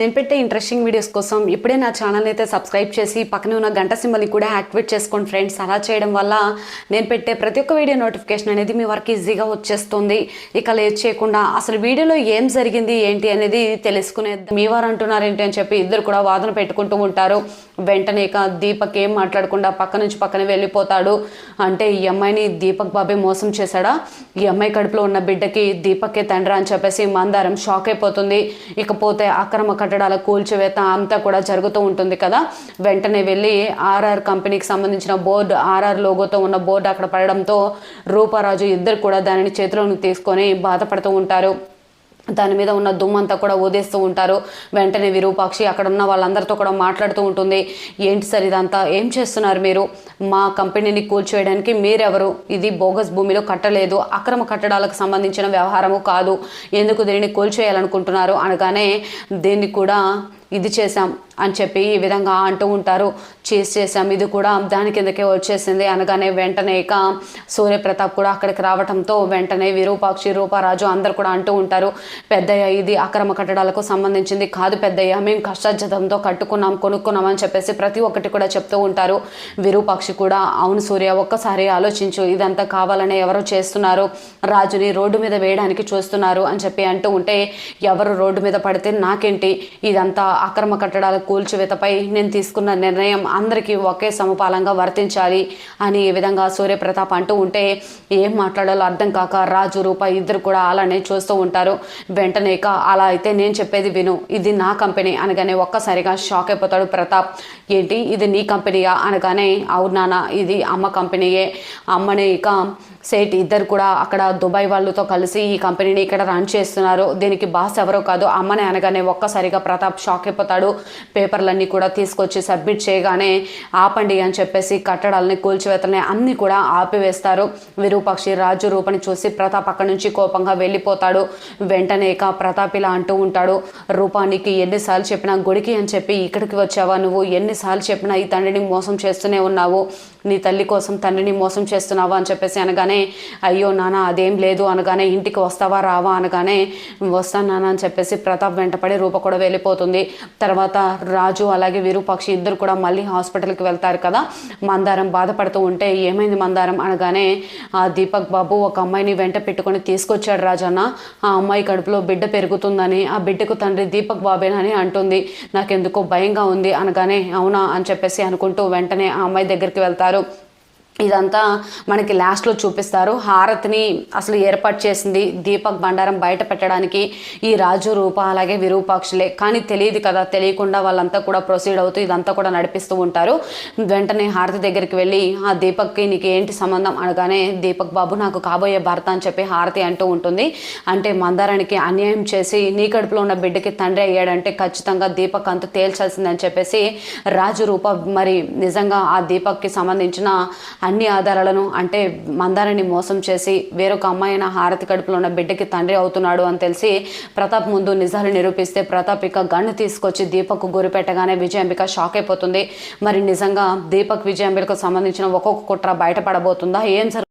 నేను పెట్టే interesting videos కోసం ఇప్పుడే నా ఛానల్ అయితే సబ్స్క్రైబ్ చేసి పక్కనే ఉన్న గంట సింబల్ని కూడా యాక్టివేట్ చేసుకోండి ఫ్రెండ్స్ అలా చేయడం వల్ల నేను పెట్టే ప్రతి ఒక్క వీడియో నోటిఫికేషన్ అనేది మీ వరకు ఈజీగా వచ్చేస్తుంది. ఇక లేట్ చేయకుండా అసలు వీడియోలో ఏం జరిగింది ఏంటి అనేది తెలుసుకునే మీ వారు అంటున్నారు ఏంటి అని చెప్పి ఇద్దరు కూడా వాదన పెట్టుకుంటూ ఉంటారు. వెంటనే ఇక దీపక్ ఏం మాట్లాడకుండా పక్క నుంచి పక్కన వెళ్ళిపోతాడు. అంటే ఈ అమ్మాయిని దీపక్ బాబే మోసం చేశాడా? ఈ అమ్మాయి కడుపులో ఉన్న బిడ్డకి దీపక్కే తండ్రి అని చెప్పేసి మందారం షాక్ అయిపోతుంది. ఇకపోతే అక్రమ కట్టడాల కూల్చివేత అంతా కూడా జరుగుతూ ఉంటుంది కదా. వెంటనే వెళ్ళి ఆర్ఆర్ కంపెనీకి సంబంధించిన బోర్డు ఆర్ఆర్ లోగోతో ఉన్న బోర్డు అక్కడ పడడంతో రూపారాజు ఇద్దరు కూడా దానిని చేతిలోకి తీసుకొని బాధపడుతూ ఉంటారు. దాని మీద ఉన్న దుమ్మంతా కూడా ఊదేస్తూ ఉంటారు. వెంటనే విరూపాక్షి అక్కడ ఉన్న వాళ్ళందరితో కూడా మాట్లాడుతూ ఉంటుంది. ఏంటి సార్ ఇదంతా? ఏం చేస్తున్నారు మీరు? మా కంపెనీని కూల్చేయడానికి మీరెవరు? ఇది బోగస్ భూమిలో కట్టలేదు. అక్రమ కట్టడాలకు సంబంధించిన వ్యవహారము కాదు. ఎందుకు దీనిని కూల్చేయాలనుకుంటున్నారు అనగానే దీన్ని కూడా ఇది చేశాం అని చెప్పి ఈ విధంగా అంటూ ఉంటారు. చేసి చేసాం ఇది కూడా దాని కిందకే వచ్చేసింది. అనగానే వెంటనే ఇక సూర్యప్రతాప్ కూడా అక్కడికి రావడంతో వెంటనే విరూపాక్షి రూపారాజు అందరు కూడా అంటూ ఉంటారు పెద్దయ్య ఇది అక్రమ కట్టడాలకు సంబంధించింది కాదు పెద్దయ్య. మేము కష్టార్జితంతో కట్టుకున్నాం కొనుక్కున్నాం అని చెప్పేసి ప్రతి ఒక్కటి కూడా చెప్తూ ఉంటారు. విరూపాక్షి కూడా అవును సూర్య ఒక్కసారి ఆలోచించు. ఇదంతా కావాలనే ఎవరు చేస్తున్నారు? రాజుని రోడ్డు మీద వేయడానికి చూస్తున్నారు అని చెప్పి అంటూ ఉంటే ఎవరు రోడ్డు మీద పడితే నాకేంటి? ఇదంతా అక్రమ కట్టడాల కూల్చివేతపై నేను తీసుకున్న నిర్ణయం అందరికీ ఒకే సమపాలంగా వర్తించాలి అని ఈ విధంగా సూర్యప్రతాప్ అంటూ ఉంటే ఏం మాట్లాడాలో అర్థం కాక రాజు రూప ఇద్దరు కూడా అలానే చూస్తూ ఉంటారు. వెంటనే ఇక అలా అయితే నేను చెప్పేది విను. ఇది నా కంపెనీ అనగానే ఒక్కసారిగా షాక్ అయిపోతాడు ప్రతాప్. ఏంటి? ఇది నీ కంపెనీయా? అనగానే అవును ఇది అమ్మ కంపెనీయే. అమ్మని ఇక సేట్ ఇద్దరు కూడా అక్కడ దుబాయ్ వాళ్ళతో కలిసి ఈ కంపెనీని ఇక్కడ రన్ చేస్తున్నారు. దీనికి బాస్ ఎవరో కాదు అమ్మని అనగానే ఒక్కసారిగా ప్రతాప్ షాక్ అయిపోతాడు. పేపర్లన్నీ కూడా తీసుకొచ్చి సబ్మిట్ చేయగానే ఆపండి అని చెప్పేసి కట్టడాలని కూల్చివేతలని అన్నీ కూడా ఆపివేస్తారు. విరూపాక్షి రాజు రూపని చూసి ప్రతాప్ అక్కడి నుంచి కోపంగా వెళ్ళిపోతాడు. వెంటనే ఇక ప్రతాప్ ఇలా అంటూ ఉంటాడు రూపానికి ఎన్నిసార్లు చెప్పినా గుడికి అని చెప్పి ఇక్కడికి వచ్చావా? నువ్వు ఎన్నిసార్లు చెప్పినా ఈ తండ్రిని మోసం చేస్తూనే ఉన్నావు. నీ తల్లి కోసం తండ్రిని మోసం చేస్తున్నావా? అని చెప్పేసి అనగానే అయ్యో నాన్న అదేం లేదు అనగానే ఇంటికి వస్తావా రావా అనగానే వస్తాను నాన్న అని చెప్పేసి ప్రతాప్ వెంటపడి రూప కూడా వెళ్ళిపోతుంది. తర్వాత రాజు అలాగే విరూపాక్షి ఇద్దరు కూడా మళ్ళీ హాస్పిటల్కి వెళ్తారు కదా. మందారం బాధపడుతూ ఉంటే ఏమైంది మందారం? అనగానే ఆ దీపక్ బాబు ఒక అమ్మాయిని వెంట పెట్టుకొని తీసుకొచ్చాడు రాజన్న. ఆ అమ్మాయి కడుపులో బిడ్డ పెరుగుతుందని ఆ బిడ్డకు తండ్రి దీపక్ బాబేనని అంటుంది. నాకెందుకో భయంగా ఉంది అనగానే అవునా అని చెప్పేసి అనుకుంటూ వెంటనే ఆ అమ్మాయి దగ్గరికి వెళ్తారు. ఇదంతా మనకి లాస్ట్లో చూపిస్తారు. హారతిని అసలు ఏర్పాటు చేసింది దీపక్ బండారం బయట పెట్టడానికి ఈ రాజు రూప అలాగే విరూపాక్షులే. కానీ తెలియదు కదా తెలియకుండా వాళ్ళంతా కూడా ప్రొసీడ్ అవుతూ ఇదంతా కూడా నడిపిస్తూ ఉంటారు. వెంటనే హారతి దగ్గరికి వెళ్ళి ఆ దీపక్కి నీకు ఏంటి సంబంధం? అనగానే దీపక్ బాబు నాకు కాబోయే భర్త అని చెప్పి హారతి అంటూ ఉంటుంది. అంటే మందారానికి అన్యాయం చేసి నీ కడుపులో ఉన్న బిడ్డకి తండ్రి అయ్యాడంటే ఖచ్చితంగా దీపక్ అంత తేల్చాల్సిందని చెప్పేసి రాజు రూప మరి నిజంగా ఆ దీపక్కి సంబంధించిన అన్ని ఆధారాలను అంటే మందారాన్ని మోసం చేసి వేరొక అమ్మాయిన హారతి కడుపులో ఉన్న బిడ్డకి తండ్రి అవుతున్నాడు అని తెలిసి ప్రతాప్ ముందు నిజాలు నిరూపిస్తే ప్రతాప్ ఇక గన్ను తీసుకొచ్చి దీపక్ గురిపెట్టగానే విజయాంబిక షాక్ అయిపోతుంది. మరి నిజంగా దీపక్ విజయాంబికకు సంబంధించిన ఒక్కొక్క కుట్ర బయటపడబోతుందా? ఏం